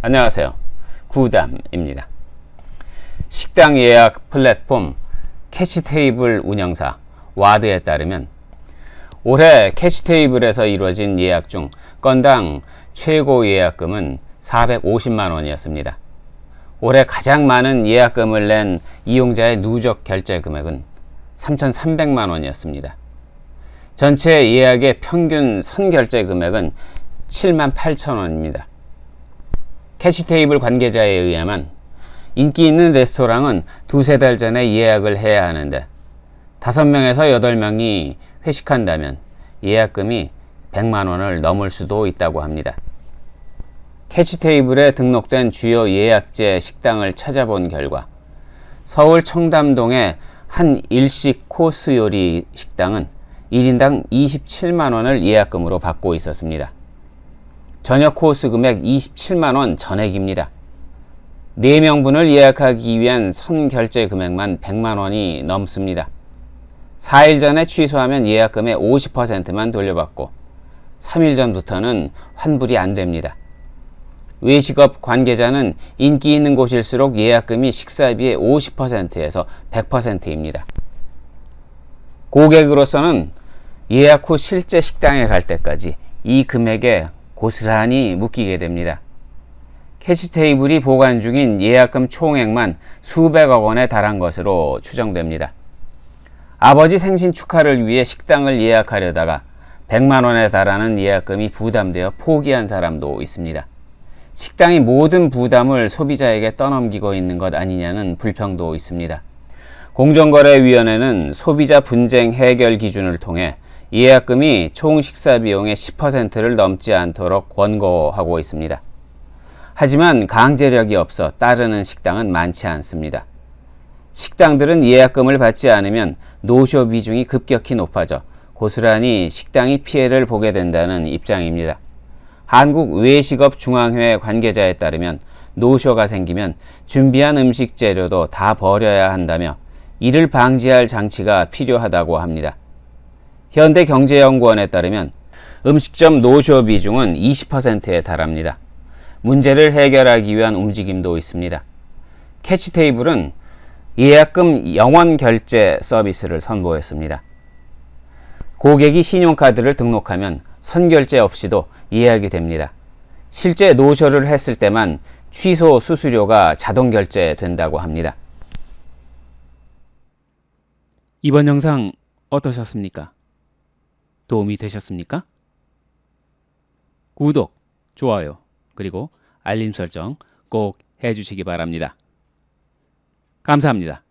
안녕하세요. 구담입니다. 식당 예약 플랫폼 캐치테이블 운영사 와드에 따르면 올해 캐치테이블에서 이루어진 예약 중 건당 최고 예약금은 450만 원이었습니다. 올해 가장 많은 예약금을 낸 이용자의 누적 결제 금액은 3,300만 원이었습니다. 전체 예약의 평균 선결제 금액은 7만 8천 원입니다. 캐시 테이블 관계자에 의하면 인기 있는 레스토랑은 두세 달 전에 예약을 해야 하는데 다섯 명에서 여덟 명이 회식한다면 예약금이 100만 원을 넘을 수도 있다고 합니다. 캐치 테이블에 등록된 주요 예약제 식당을 찾아본 결과 서울 청담동의 한 일식 코스 요리 식당은 1인당 27만 원을 예약금으로 받고 있었습니다. 저녁 코스 금액 27만 원 전액입니다. 4명분을 예약하기 위한 선 결제 금액만 100만 원이 넘습니다. 4일 전에 취소하면 예약금의 50%만 돌려받고 3일 전부터는 환불이 안 됩니다. 외식업 관계자는 인기 있는 곳일수록 예약금이 식사비의 50%에서 100%입니다. 고객으로서는 예약 후 실제 식당에 갈 때까지 이 금액에 고스란히 묶이게 됩니다. 캐시 테이블이 보관 중인 예약금 총액만 수백억 원에 달한 것으로 추정됩니다. 아버지 생신 축하를 위해 식당을 예약하려다가 100만 원에 달하는 예약금이 부담되어 포기한 사람도 있습니다. 식당이 모든 부담을 소비자에게 떠넘기고 있는 것 아니냐는 불평도 있습니다. 공정거래위원회는 소비자 분쟁 해결 기준을 통해 예약금이 총 식사 비용의 10%를 넘지 않도록 권고하고 있습니다. 하지만 강제력이 없어 따르는 식당은 많지 않습니다. 식당들은 예약금을 받지 않으면 노쇼 비중이 급격히 높아져 고스란히 식당이 피해를 보게 된다는 입장입니다. 한국 외식업 중앙회 관계자에 따르면 노쇼가 생기면 준비한 음식 재료도 다 버려야 한다며 이를 방지할 장치가 필요하다고 합니다. 현대경제연구원에 따르면 음식점 노쇼 비중은 20%에 달합니다. 문제를 해결하기 위한 움직임도 있습니다. 캐치 테이블은 예약금 영원 결제 서비스를 선보였습니다. 고객이 신용카드를 등록하면 선결제 없이도 예약이 됩니다. 실제 노쇼를 했을 때만 취소 수수료가 자동 결제된다고 합니다. 이번 영상 어떠셨습니까? 도움이 되셨습니까? 구독, 좋아요, 그리고 알림 설정 꼭 해주시기 바랍니다. 감사합니다.